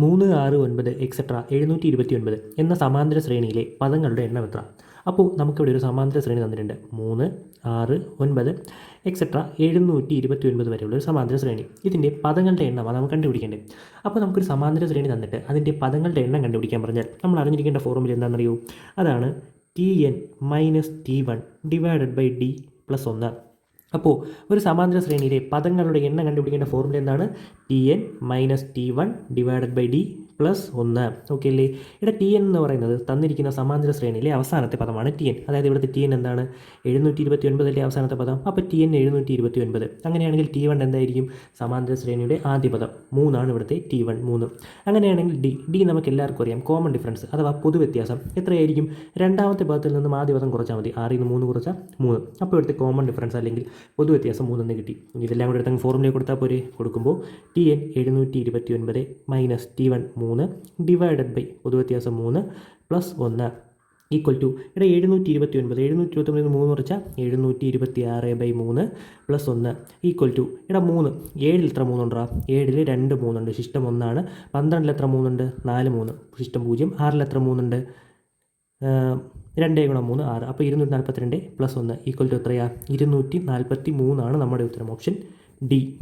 മൂന്ന് ആറ് ഒൻപത് എക്സെട്ര എഴുന്നൂറ്റി ഇരുപത്തി ഒൻപത് എന്ന സമാന്തര ശ്രേണിയിലെ പദങ്ങളുടെ എണ്ണം എത്ര? അപ്പോൾ നമുക്കിവിടെ ഒരു സമാന്തര ശ്രേണി തന്നിട്ടുണ്ട്. മൂന്ന് ആറ് ഒൻപത് എക്സെട്ര എഴുന്നൂറ്റി ഇരുപത്തി ഒൻപത് വരെയുള്ള ഒരു സമാന്തര ശ്രേണി. ഇതിന്റെ പദങ്ങളുടെ എണ്ണമാണ് നമുക്ക് കണ്ടുപിടിക്കേണ്ടത്. അപ്പോൾ നമുക്കൊരു സമാന്തര ശ്രേണി തന്നിട്ട് അതിന്റെ പദങ്ങളുടെ എണ്ണം കണ്ടുപിടിക്കാൻ പറഞ്ഞാൽ നമ്മൾ അറിഞ്ഞിരിക്കേണ്ട ഫോർമുല എന്താണെന്നറിയൂ? അതാണ് T N minus T one divided by D plus ഒന്ന് അപ്പോൾ ഒരു സമാന്തര ശ്രേണിയിലെ പദങ്ങളുടെ എണ്ണം കണ്ടുപിടിക്കേണ്ട ഫോർമുല എന്താണ്? T N minus T one divided by D plus ഒന്ന്. ഓക്കെ അല്ലേ ഇവിടെ ടി എൻ എന്ന് പറയുന്നത് തന്നിരിക്കുന്ന സമാന്തര ശ്രേണിയിലെ അവസാനത്തെ പദമാണ് ടി എൻ അതായത് ഇവിടുത്തെ ടി എൻ എന്താണ്? എഴുന്നൂറ്റി ഇരുപത്തി ഒൻപതല്ലേ അവസാനത്തെ പദം? അപ്പോൾ ടി എൻ എഴുന്നൂറ്റി ഇരുപത്തി ഒൻപത് അങ്ങനെയാണെങ്കിൽ ടി വൺ എന്തായിരിക്കും? സമാന്തര ശ്രേണിയുടെ ആദ്യ പദം. മൂന്നാണ് ഇവിടുത്തെ ടി വൺ മൂന്ന്. അങ്ങനെയാണെങ്കിൽ ഡി ഡി നമുക്ക് എല്ലാവർക്കും അറിയാം. കോമൺ ഡിഫറൻസ് അഥവാ പൊതുവ്യത്യാസം എത്രയായിരിക്കും? രണ്ടാമത്തെ പദത്തിൽ നിന്നും ആദ്യ പദം കുറച്ചാൽ മതി. ആറിൽ നിന്ന് മൂന്ന് കുറച്ചാൽ മൂന്ന്. അപ്പോൾ ഇവിടുത്തെ കോമൺ ഡിഫറൻസ് അല്ലെങ്കിൽ പൊതുവ്യത്യാസം മൂന്നെന്ന് കിട്ടി. ഇതെല്ലാം കൂടെ എടുത്തങ്ങ് ഫോർമുല കൊടുത്താൽ പോരെ കൊടുക്കുമ്പോൾ ടി എൻ എഴുന്നൂറ്റി ഇരുപത്തി ഒൻപത് മൈനസ് ടി വൺ മൂന്ന് ഡിവൈഡഡ് ബൈ പൊതുവ്യത്യാസം മൂന്ന് പ്ലസ് ഒന്ന് ഈക്വൽ ടു ഇവിടെ എഴുന്നൂറ്റി ഇരുപത്തി ഒൻപത് എഴുന്നൂറ്റി ഇരുപത്തി ഒൻപത് മൂന്ന് കുറച്ചാൽ എഴുന്നൂറ്റി ഇരുപത്തി ആറ് ബൈ മൂന്ന് പ്ലസ് ഒന്ന് ഈക്വൽ ടു ഇവിടെ മൂന്ന് ഏഴിൽ എത്ര മൂന്നുണ്ടാ? ഏഴിൽ രണ്ട് മൂന്നുണ്ട് ശിഷ്ടം ഒന്നാണ്. പന്ത്രണ്ടിൽ എത്ര മൂന്നുണ്ട്? നാല് മൂന്ന്. ശിഷ്ടം പൂജ്യം ആറിൽ എത്ര മൂന്നുണ്ട്? രണ്ടേ ഗുണം മൂന്ന് ആറ്. അപ്പോൾ ഇരുന്നൂറ്റി നാൽപ്പത്തിരണ്ട് പ്ലസ് ഒന്ന് ഈക്വൽ ടു എത്രയാണ് ഇരുന്നൂറ്റി നാൽപ്പത്തി മൂന്നാണ് നമ്മുടെ ഉത്തരം. Option D